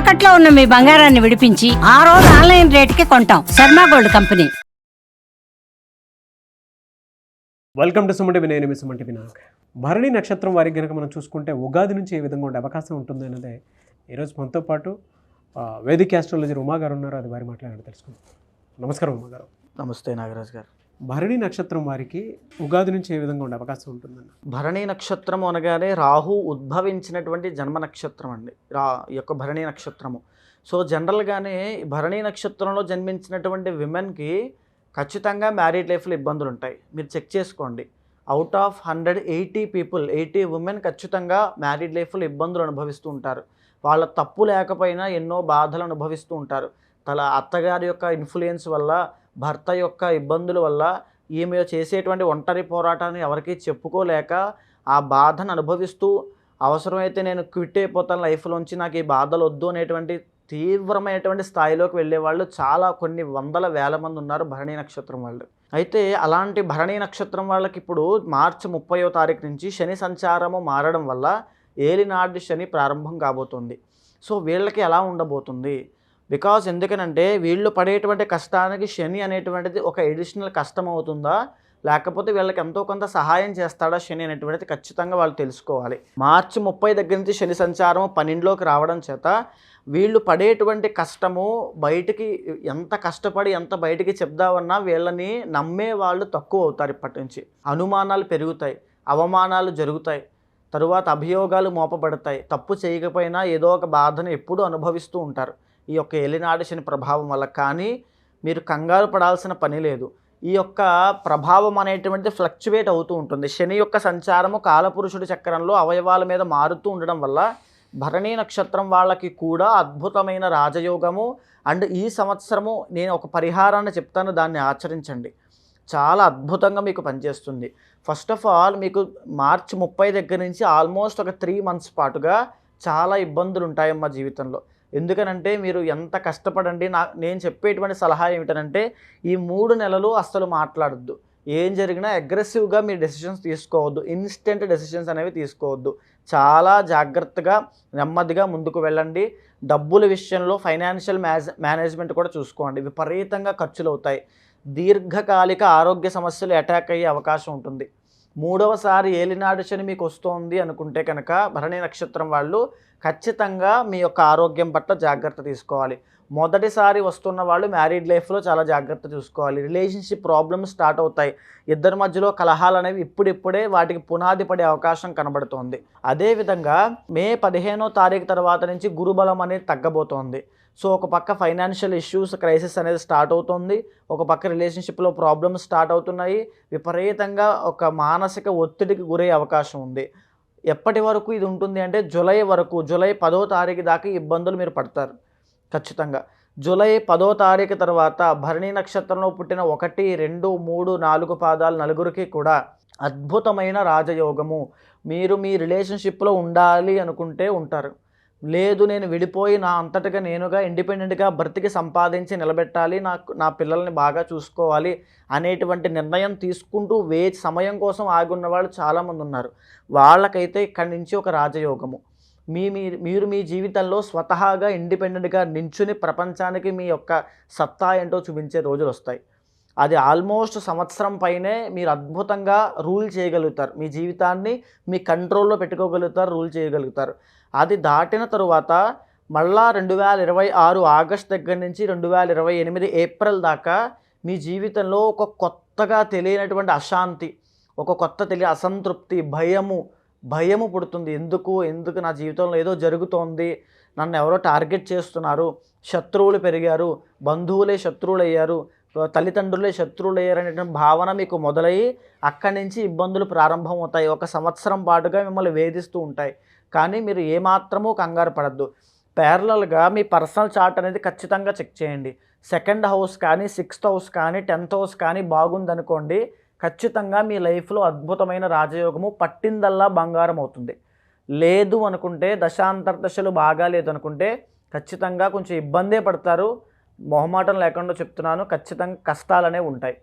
తాకట్లో ఉన్న మీ బంగారాన్ని విడిపించి ఆ రోజు ఆన్లైన్ రేటుకి కొంటాం. Sharma gold company. Welcome to Sumanti Vinay Sumanti Vinayak Bharani నక్షత్రం వారికి కనుక మనం చూసుకుంటే ఉగాది నుంచి ఏ విధంగా ఉండే అవకాశం ఉంటుంది అన్నదే ఈరోజు మనతో పాటు ఆ, వేదిక ఆస్ట్రాలజర్ ఉమా గారు ఉన్నారు. అది వారి మాట్లాడి తెలుసుకుందాం. నమస్కారం ఉమా గారు. నమస్తే నాగరాజ్ గారు. భరణి నక్షత్రం వారికి ఉగాది నుంచి ఏ విధంగా ఉండే అవకాశం ఉంటుందన్న? భరణి నక్షత్రం అనగానే రాహు ఉద్భవించినటువంటి జన్మ నక్షత్రం అండి. రా యొక్క భరణి నక్షత్రము. సో జనరల్గానే భరణి నక్షత్రంలో జన్మించినటువంటి విమెన్కి ఖచ్చితంగా మ్యారీడ్ లైఫ్లో ఇబ్బందులు ఉంటాయి మీరు చెక్ చేసుకోండి. Out of hundred eighty people eighty women ఖచ్చితంగా మ్యారీడ్ లైఫ్లో ఇబ్బందులు అనుభవిస్తూ ఉంటారు. వాళ్ళ తప్పు లేకపోయినా ఎన్నో బాధలు అనుభవిస్తూ ఉంటారు. తల అత్తగారి యొక్క ఇన్ఫ్లుయెన్స్ వల్ల భర్త యొక్క ఇబ్బందుల వల్ల ఈమె చేసేటువంటి ఒంటరి పోరాటాన్ని ఎవరికీ చెప్పుకోలేక ఆ బాధను అనుభవిస్తూ అవసరమైతే నేను క్విట్ అయిపోతాను లైఫ్లోంచి నాకు ఈ బాధలు వద్దు అనేటువంటి తీవ్రమైనటువంటి స్థాయిలోకి వెళ్ళే వాళ్ళు చాలా కొన్ని వందల వేల మంది ఉన్నారు భరణి నక్షత్రం వాళ్ళు. అయితే అలాంటి భరణీ నక్షత్రం వాళ్ళకి ఇప్పుడు మార్చి ముప్పయో తారీఖు నుంచి శని సంచారము మారడం వల్ల ఏలినాడు శని ప్రారంభం కాబోతుంది. సో వీళ్ళకి ఎలా ఉండబోతుంది? బికాజ్ ఎందుకనంటే వీళ్ళు పడేటువంటి కష్టానికి శని అనేటువంటిది ఒక ఎడిషనల్ కష్టం అవుతుందా? లేకపోతే వీళ్ళకి ఎంతో కొంత సహాయం చేస్తాడా శని అనేటువంటిది ఖచ్చితంగా వాళ్ళు తెలుసుకోవాలి. మార్చి ముప్పై దగ్గర నుంచి శని సంచారం పన్నెండులోకి రావడం చేత వీళ్ళు పడేటువంటి కష్టము బయటికి ఎంత కష్టపడి ఎంత బయటికి చెప్దామన్నా వీళ్ళని నమ్మే వాళ్ళు తక్కువ అవుతారు ఇప్పటి నుంచి. అనుమానాలు పెరుగుతాయి అవమానాలు జరుగుతాయి తరువాత అభియోగాలు మోపబడతాయి తప్పు చేయకపోయినా ఏదో ఒక బాధను ఎప్పుడూ అనుభవిస్తూ ఉంటారు. ఈ యొక్క ఎలినాడు శని ప్రభావం వల్ల. కానీ మీరు కంగారు పడాల్సిన పని లేదు. ఈ యొక్క ప్రభావం అనేటువంటిది ఫ్లక్చువేట్ అవుతూ ఉంటుంది. శని యొక్క సంచారము కాలపురుషుడి చక్రంలో అవయవాల మీద మారుతూ ఉండడం వల్ల భరణీ నక్షత్రం వాళ్ళకి కూడా అద్భుతమైన రాజయోగము. అండ్ ఈ సంవత్సరము నేను ఒక పరిహారాన్ని చెప్తాను దాన్ని ఆచరించండి. చాలా అద్భుతంగా మీకు పనిచేస్తుంది. ఫస్ట్ ఆఫ్ ఆల్ మీకు మార్చి ముప్పై దగ్గర నుంచి ఆల్మోస్ట్ ఒక త్రీ మంత్స్ పాటుగా చాలా ఇబ్బందులు ఉంటాయమ్మా జీవితంలో. ఎందుకనంటే మీరు ఎంత కష్టపడండి నా నేను చెప్పేటువంటి సలహా ఏమిటనంటే ఈ మూడు నెలలు అస్సలు మాట్లాడద్దు. ఏం జరిగినా అగ్రెసివ్గా మీరు డెసిషన్స్ తీసుకోవద్దు. ఇన్స్టెంట్ డెసిషన్స్ అనేవి తీసుకోవద్దు. చాలా జాగ్రత్తగా నెమ్మదిగా ముందుకు వెళ్ళండి. డబ్బుల విషయంలో ఫైనాన్షియల్ మేజ్ మేనేజ్మెంట్ కూడా చూసుకోండి. విపరీతంగా ఖర్చులు అవుతాయి దీర్ఘకాలిక ఆరోగ్య సమస్యలు అటాక్ అయ్యే అవకాశం ఉంటుంది. మూడవసారి ఏలినాడు శని మీకు వస్తోంది అనుకుంటే కనుక భరణి నక్షత్రం వాళ్ళు ఖచ్చితంగా మీ యొక్క ఆరోగ్యం పట్ల జాగ్రత్త తీసుకోవాలి. మొదటిసారి వస్తున్న వాళ్ళు మ్యారీడ్ లైఫ్లో చాలా జాగ్రత్త చూసుకోవాలి. రిలేషన్షిప్ ప్రాబ్లమ్స్ స్టార్ట్ అవుతాయి. ఇద్దరి మధ్యలో కలహాలు అనేవి ఇప్పుడిప్పుడే వాటికి పునాది పడే అవకాశం కనబడుతోంది. అదేవిధంగా మే పదిహేనో తారీఖు తర్వాత నుంచి గురుబలం అనేది తగ్గబోతోంది. సో ఒక పక్క ఫైనాన్షియల్ ఇష్యూస్ క్రైసిస్ అనేది స్టార్ట్ అవుతుంది. ఒక పక్క రిలేషన్షిప్లో ప్రాబ్లమ్స్ స్టార్ట్ అవుతున్నాయి. విపరీతంగా ఒక మానసిక ఒత్తిడికి గురయ్యే అవకాశం ఉంది. ఎప్పటి వరకు ఇది ఉంటుంది అంటే జూలై వరకు జూలై పదో తారీఖు దాకా ఇబ్బందులు మీరు పడతారు. ఖచ్చితంగా. జూలై పదో తారీఖు తర్వాత భరణి నక్షత్రంలో పుట్టిన ఒకటి రెండు మూడు నాలుగు పాదాలు నలుగురికి కూడా అద్భుతమైన రాజయోగము. మీరు మీ రిలేషన్షిప్లో ఉండాలి అనుకుంటే ఉంటారు. లేదు నేను విడిపోయి నా అంతటగా నేనుగా ఇండిపెండెంట్గా బ్రతికి సంపాదించి నిలబెట్టాలి నాకు నా పిల్లల్ని బాగా చూసుకోవాలి అనేటువంటి నిర్ణయం తీసుకుంటూ వే సమయం కోసం ఆగున్న వాళ్ళు చాలామంది ఉన్నారు. వాళ్ళకైతే ఇక్కడి నుంచి ఒక రాజయోగము. మీ మీ మీరు మీ జీవితంలో స్వతహాగా ఇండిపెండెంట్గా నించుని ప్రపంచానికి మీ యొక్క సత్తా ఏంటో చూపించే రోజులు వస్తాయి. అది ఆల్మోస్ట్ సంవత్సరం పైనే మీరు అద్భుతంగా రూల్ చేయగలుగుతారు. మీ జీవితాన్ని మీ కంట్రోల్లో పెట్టుకోగలుగుతారు రూల్ చేయగలుగుతారు. అది దాటిన తరువాత మళ్ళా రెండు వేల ఇరవై ఆరు ఆగస్ట్ దగ్గర నుంచి రెండు వేల ఇరవై ఎనిమిది ఏప్రిల్ దాకా మీ జీవితంలో ఒక కొత్తగా తెలియనటువంటి అశాంతి ఒక కొత్త తెలియ అసంతృప్తి భయము భయము పుడుతుంది. ఎందుకు? ఎందుకు నా జీవితంలో ఏదో జరుగుతోంది? నన్ను ఎవరో టార్గెట్ చేస్తున్నారు. శత్రువులు పెరిగారు. బంధువులే శత్రువులు అయ్యారు తల్లిదండ్రులే శత్రువులు భావన మీకు మొదలయ్యి అక్కడి నుంచి ఇబ్బందులు ప్రారంభమవుతాయి. ఒక సంవత్సరం పాటుగా మిమ్మల్ని వేధిస్తూ ఉంటాయి. కానీ మీరు ఏమాత్రమూ కంగారు పడద్దు. ప్యారలల్గా మీ పర్సనల్ చార్ట్ అనేది ఖచ్చితంగా చెక్ చేయండి. సెకండ్ హౌస్ కానీ సిక్స్త్ హౌస్ కానీ టెన్త్ హౌస్ కానీ బాగుందనుకోండి ఖచ్చితంగా మీ లైఫ్లో అద్భుతమైన రాజయోగము పట్టిందల్లా బంగారం అవుతుంది. లేదు అనుకుంటే దశాంతర దశలు బాగా లేదు అనుకుంటే ఖచ్చితంగా కొంచెం ఇబ్బందే పడతారు. మొహమాటం లేకుండా చెప్తున్నాను. ఖచ్చితంగా కష్టాలనే ఉంటాయి.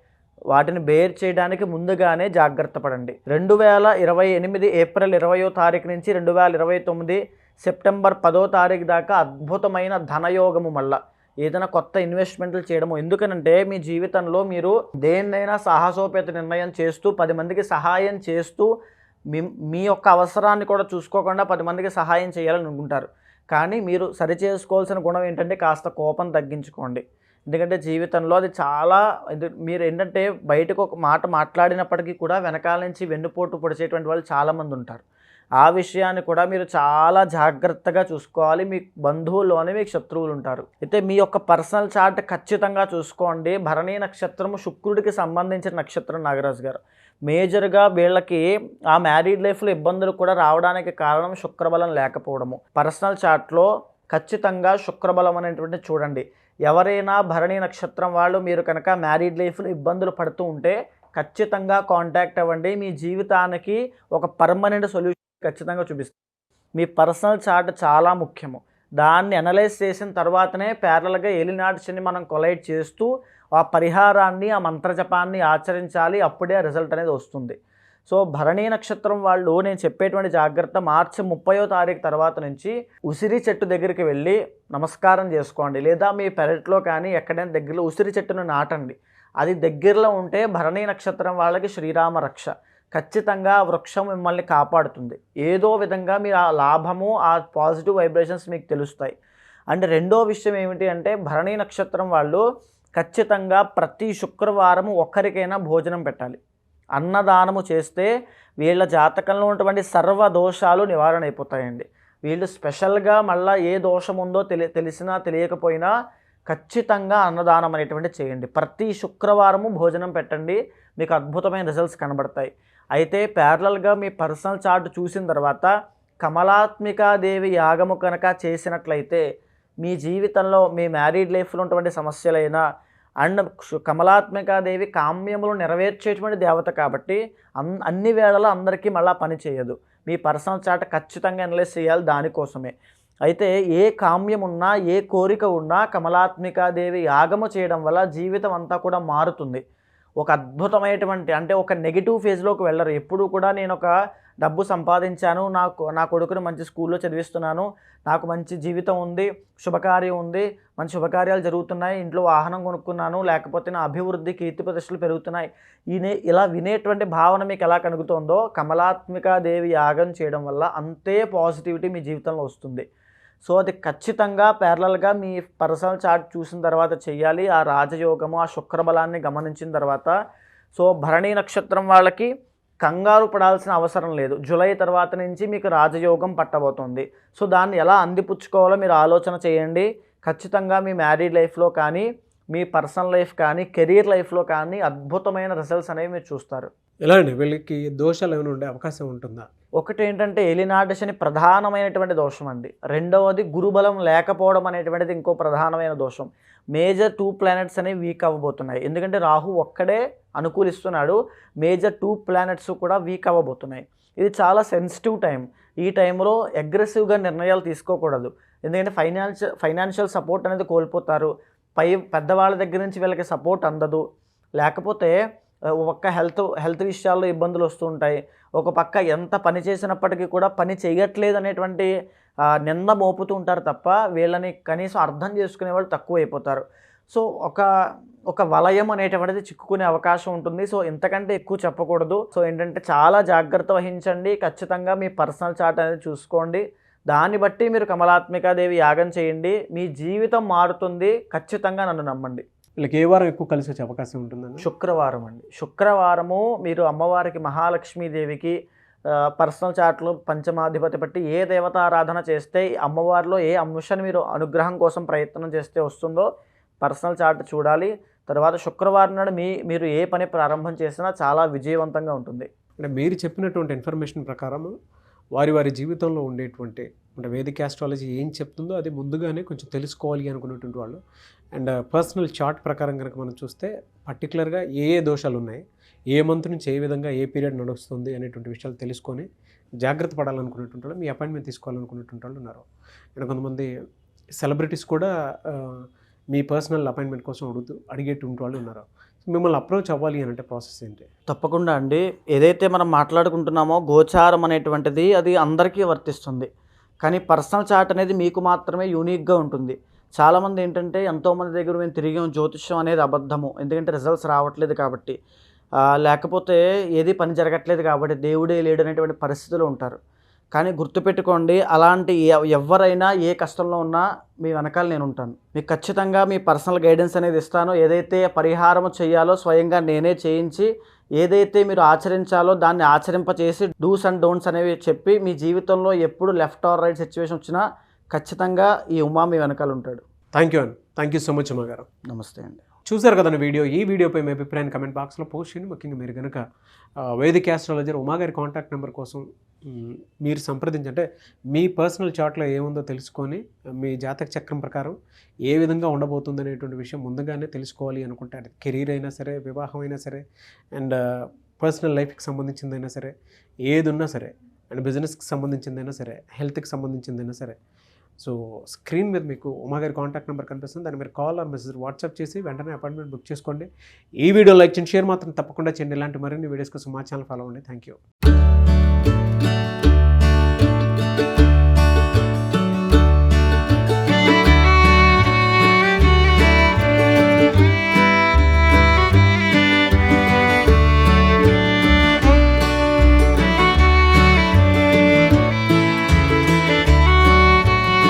వాటిని బేర్ చేయడానికి ముందుగానే జాగ్రత్త పడండి. రెండు వేల ఇరవై ఎనిమిది ఏప్రిల్ ఇరవయో తారీఖు నుంచి రెండు వేల ఇరవై తొమ్మిది సెప్టెంబర్ పదో తారీఖు దాకా అద్భుతమైన ధనయోగము మళ్ళా. ఏదైనా కొత్త ఇన్వెస్ట్మెంట్లు చేయడము. ఎందుకనంటే మీ జీవితంలో మీరు దేన్నైనా సాహసోపేత నిర్ణయం చేస్తూ పది మందికి సహాయం చేస్తూ మీ మీ యొక్క అవసరాన్ని కూడా చూసుకోకుండా పది మందికి సహాయం చేయాలని అనుకుంటారు. కానీ మీరు సరి చేసుకోవాల్సిన గుణం ఏంటంటే కాస్త కోపం తగ్గించుకోండి. ఎందుకంటే జీవితంలో అది చాలా ఇది మీరు ఏంటంటే బయటకు ఒక మాట మాట్లాడినప్పటికీ కూడా వెనకాల నుంచి వెన్నుపోటు పొడిచేటువంటి వాళ్ళు చాలామంది ఉంటారు. ఆ విషయాన్ని కూడా మీరు చాలా జాగ్రత్తగా చూసుకోవాలి. మీ బంధువుల్లోనే మీకు శత్రువులు ఉంటారు. అయితే మీ యొక్క పర్సనల్ చార్ట్ ఖచ్చితంగా చూసుకోండి. భరణీ నక్షత్రము శుక్రుడికి సంబంధించిన నక్షత్రం నాగరాజు గారు. మేజర్గా వీళ్ళకి ఆ మ్యారీడ్ లైఫ్లో ఇబ్బందులు కూడా రావడానికి కారణం శుక్రబలం లేకపోవడము. పర్సనల్ చార్ట్లో ఖచ్చితంగా శుక్రబలం అనేటువంటి చూడండి. ఎవరైనా భరణి నక్షత్రం వాళ్ళు మీరు కనుక మ్యారీడ్ లైఫ్లో ఇబ్బందులు పడుతూ ఉంటే ఖచ్చితంగా కాంటాక్ట్ అవ్వండి. మీ జీవితానికి ఒక పర్మనెంట్ సొల్యూషన్ ఖచ్చితంగా చూపిస్తుంది. మీ పర్సనల్ చార్ట్ చాలా ముఖ్యము. దాన్ని అనలైజ్ చేసిన తర్వాతనే ప్యారలల్గా ఏలినాటి మనం కొలైట్ చేస్తూ ఆ పరిహారాన్ని ఆ మంత్రజపాన్ని ఆచరించాలి. అప్పుడే రిజల్ట్ అనేది వస్తుంది. సో భరణీ నక్షత్రం వాళ్ళు నేను చెప్పేటువంటి జాగ్రత్త మార్చి ముప్పయో తారీఖు తర్వాత నుంచి ఉసిరి చెట్టు దగ్గరికి వెళ్ళి నమస్కారం చేసుకోండి. లేదా మీ పెరట్లో కానీ ఎక్కడైనా దగ్గరలో ఉసిరి చెట్టును నాటండి. అది దగ్గరలో ఉంటే భరణీ నక్షత్రం వాళ్ళకి శ్రీరామ రక్ష. ఖచ్చితంగా వృక్షం మిమ్మల్ని కాపాడుతుంది. ఏదో విధంగా మీరు ఆ లాభము ఆ పాజిటివ్ వైబ్రేషన్స్ మీకు తెలుస్తాయి. అండ్ రెండో విషయం ఏమిటి అంటే భరణీ నక్షత్రం వాళ్ళు ఖచ్చితంగా ప్రతి శుక్రవారం ఒక్కరికైనా భోజనం పెట్టాలి. అన్నదానము చేస్తే వీళ్ళ జాతకంలో ఉన్నటువంటి సర్వ దోషాలు నివారణ అయిపోతాయండి. వీళ్ళు స్పెషల్గా మళ్ళీ ఏ దోషం ఉందో తెలి తెలిసినా తెలియకపోయినా ఖచ్చితంగా అన్నదానం అనేటువంటి చేయండి. ప్రతి శుక్రవారము భోజనం పెట్టండి. మీకు అద్భుతమైన రిజల్ట్స్ కనబడతాయి. అయితే ప్యారలల్గా మీ పర్సనల్ చార్ట్ చూసిన తర్వాత కమలాత్మికాదేవి యాగము కనుక చేసినట్లయితే మీ జీవితంలో మీ మ్యారీడ్ లైఫ్లో ఉన్నటువంటి సమస్యలైనా అండ్ కమలాత్మికాదేవి కామ్యములు నెరవేర్చేటువంటి దేవత కాబట్టి అన్ అన్ని వేళలో అందరికీ మళ్ళీ పని చేయదు. మీ పర్సనల్ చార్ట్ ఖచ్చితంగా అనలైజ్ చేయాలి దానికోసమే. అయితే ఏ కామ్యం ఉన్నా ఏ కోరిక ఉన్నా కమలాత్మికాదేవి యాగము చేయడం వల్ల జీవితం అంతా కూడా మారుతుంది. ఒక అద్భుతమైనటువంటి అంటే ఒక నెగిటివ్ ఫేజ్లోకి వెళ్ళరు. ఎప్పుడు కూడా నేను ఒక డబ్బు సంపాదించాను నాకు నా కొడుకుని మంచి స్కూల్లో చదివిస్తున్నాను నాకు మంచి జీవితం ఉంది శుభకార్యం ఉంది మంచి శుభకార్యాలు జరుగుతున్నాయి ఇంట్లో వాహనం కొనుక్కున్నాను లేకపోతే నా అభివృద్ధి కీర్తి ప్రతిష్టలు పెరుగుతున్నాయి. ఈయన ఇలా వినేటువంటి భావన మీకు ఎలా కలుగుతుందో కమలాత్మిక దేవి యాగం చేయడం వల్ల అంతే పాజిటివిటీ మీ జీవితంలో వస్తుంది. సో అది ఖచ్చితంగా ప్యారలల్గా మీ పర్సనల్ చార్ట్ చూసిన తర్వాత చేయాలి ఆ రాజయోగము ఆ శుక్రబలాన్ని గమనించిన తర్వాత. సో భరణీ నక్షత్రం వాళ్ళకి కంగారు పడాల్సిన అవసరం లేదు. జూలై తర్వాత నుంచి మీకు రాజయోగం పట్టబోతుంది. సో దాన్ని ఎలా అందిపుచ్చుకోవాలో మీరు ఆలోచన చేయండి. ఖచ్చితంగా మీ మ్యారీడ్ లైఫ్లో కానీ మీ పర్సనల్ లైఫ్ కానీ కెరీర్ లైఫ్లో కానీ అద్భుతమైన రిజల్ట్స్ అనేవి మీరు చూస్తారు. ఎలా అండి? వీళ్ళకి దోషాలు ఏమైనా ఉండే అవకాశం ఉంటుందా? ఒకటి ఏంటంటే ఏలినాటి శని ప్రధానమైనటువంటి దోషం అండి. రెండవది గురుబలం లేకపోవడం అనేటువంటిది ఇంకో ప్రధానమైన దోషం. మేజర్ టూ ప్లానెట్స్ అనేవి వీక్ అవ్వబోతున్నాయి. ఎందుకంటే రాహు ఒక్కడే అనుకూలిస్తున్నాడు. మేజర్ టూ ప్లానెట్స్ కూడా వీక్ అవ్వబోతున్నాయి. ఇది చాలా సెన్సిటివ్ టైం ఈ టైంలో అగ్రెసివ్గా నిర్ణయాలు తీసుకోకూడదు. ఎందుకంటే ఫైనాన్షియల్ ఫైనాన్షియల్ సపోర్ట్ అనేది కోల్పోతారు. పై పెద్దవాళ్ళ దగ్గర నుంచి వీళ్ళకి సపోర్ట్ అందదు. లేకపోతే ఒక్క హెల్త్ హెల్త్ విషయాల్లో ఇబ్బందులు వస్తూ ఉంటాయి. ఒక పక్క ఎంత పని చేసినప్పటికీ కూడా పని చేయట్లేదు అనేటువంటి నింద మోపుతూ ఉంటారు తప్ప వీళ్ళని కనీసం అర్థం చేసుకునే వాళ్ళు తక్కువ అయిపోతారు సో ఒక ఒక వలయం అనేటువంటిది చిక్కుకునే అవకాశం ఉంటుంది. సో ఇంతకంటే ఎక్కువ చెప్పకూడదు. సో ఏంటంటే చాలా జాగ్రత్త వహించండి. ఖచ్చితంగా మీ పర్సనల్ చార్ట్ అనేది చూసుకోండి. దాన్ని బట్టి మీరు కమలాత్మికాదేవి యాగం చేయండి. మీ జీవితం మారుతుంది. ఖచ్చితంగా నన్ను నమ్మండి. వీళ్ళకి ఏ వారం ఎక్కువ కలిసి వచ్చే అవకాశం ఉంటుందండి? శుక్రవారం అండి. శుక్రవారము మీరు అమ్మవారికి మహాలక్ష్మీదేవికి పర్సనల్ చార్ట్లు పంచమాధిపతి బట్టి ఏ దేవతారాధన చేస్తే అమ్మవారిలో ఏ అంశాన్ని మీరు అనుగ్రహం కోసం ప్రయత్నం చేస్తే వస్తుందో పర్సనల్ చార్ట్ చూడాలి. తర్వాత శుక్రవారం నాడు మీ మీరు ఏ పని ప్రారంభం చేసినా చాలా విజయవంతంగా ఉంటుంది. అంటే మీరు చెప్పినటువంటి ఇన్ఫర్మేషన్ ప్రకారం వారి వారి జీవితంలో ఉండేటువంటి అంటే వేదిక ఆస్ట్రాలజీ ఏం చెప్తుందో అది ముందుగానే కొంచెం తెలుసుకోవాలి అనుకున్నటువంటి వాళ్ళు. అండ్ uh, పర్సనల్ చార్ట్ ప్రకారం కనుక మనం చూస్తే పర్టికులర్గా ఏ ఏ దోషాలు ఉన్నాయి ఏ మంత్ నుంచి ఏ విధంగా ఏ పీరియడ్ నడుస్తుంది అనేటువంటి విషయాలు తెలుసుకొని జాగ్రత్త పడాలనుకునేటువంటి వాళ్ళు మీ అపాయింట్మెంట్ తీసుకోవాలనుకున్నటువంటి వాళ్ళు ఉన్నారు. అండ్ కొంతమంది సెలబ్రిటీస్ కూడా uh, మీ పర్సనల్ అపాయింట్మెంట్ కోసం అడుగుతూ అడిగేటువంటి వాళ్ళు ఉన్నారు. మిమ్మల్ని అప్రోచ్ అవ్వాలి అంటే ప్రాసెస్ ఏంటి? తప్పకుండా అండి. ఏదైతే మనం మాట్లాడుకుంటున్నామో గోచారం అనేటువంటిది అది అందరికీ వర్తిస్తుంది. కానీ పర్సనల్ చార్ట్ అనేది మీకు మాత్రమే యూనిక్గా ఉంటుంది. చాలామంది ఏంటంటే ఎంతోమంది దగ్గర మేము తిరిగాం జ్యోతిష్యం అనేది అబద్ధము. ఎందుకంటే రిజల్ట్స్ రావట్లేదు కాబట్టి. లేకపోతే ఏది పని జరగట్లేదు కాబట్టి దేవుడే లేడు అనేటువంటి పరిస్థితులు ఉంటారు. కానీ గుర్తుపెట్టుకోండి అలాంటి ఎవరైనా ఏ కష్టంలో ఉన్నా మీ వెనకాల నేను ఉంటాను మీకు ఖచ్చితంగా మీ పర్సనల్ గైడెన్స్ అనేది ఇస్తాను. ఏదైతే పరిహారం చేయాలో స్వయంగా నేనే చేయించి ఏదైతే మీరు ఆచరించాలో దాన్ని ఆచరింపచేసి డూస్ అండ్ డోంట్స్ అనేవి చెప్పి మీ జీవితంలో ఎప్పుడు లెఫ్ట్ ఆర్ రైట్ సిచ్యువేషన్ వచ్చినా ఖచ్చితంగా ఈ ఉమా మీ వెనకాల ఉంటాడు. థ్యాంక్ యూ అండి. Thank you so much Uma గారు నమస్తే అండి. చూసారు కదండి వీడియో? ఈ వీడియోపై మీ అభిప్రాయాన్ని కమెంట్ బాక్స్లో పోస్ట్ చేయండి. ముఖ్యంగా మీరు కనుక వేదిక ఆస్ట్రాలజర్ ఉమా గారి కాంటాక్ట్ నెంబర్ కోసం మీరు సంప్రదించి అంటే మీ పర్సనల్ చాట్లో ఏముందో తెలుసుకొని మీ జాతక చక్రం ప్రకారం ఏ విధంగా ఉండబోతుంది అనేటువంటి విషయం ముందుగానే తెలుసుకోవాలి అనుకుంటే అది కెరీర్ అయినా సరే వివాహం అయినా సరే అండ్ పర్సనల్ లైఫ్కి సంబంధించిందైనా సరే ఏది ఉన్నా సరే అండ్ బిజినెస్కి సంబంధించిందైనా సరే హెల్త్కి సంబంధించిందైనా సరే సో స్క్రీన్ మీద మీకు ఉమా గారి కాంటాక్ట్ నెంబర్ కనిపిస్తుంది. దాన్ని మీరు కాల్ ఆర్ మెసేజ్ వాట్సాప్ చేసి వెంటనే అపాయింట్మెంట్ బుక్ చేసుకోండి. ఈ వీడియో లైక్ చేయండి షేర్ మాత్రం తప్పకుండా చేయండి. ఇలాంటి మరిన్ని వీడియోస్ కోసం మా ఛానల్ ఫాలో అవ్వండి. Thank you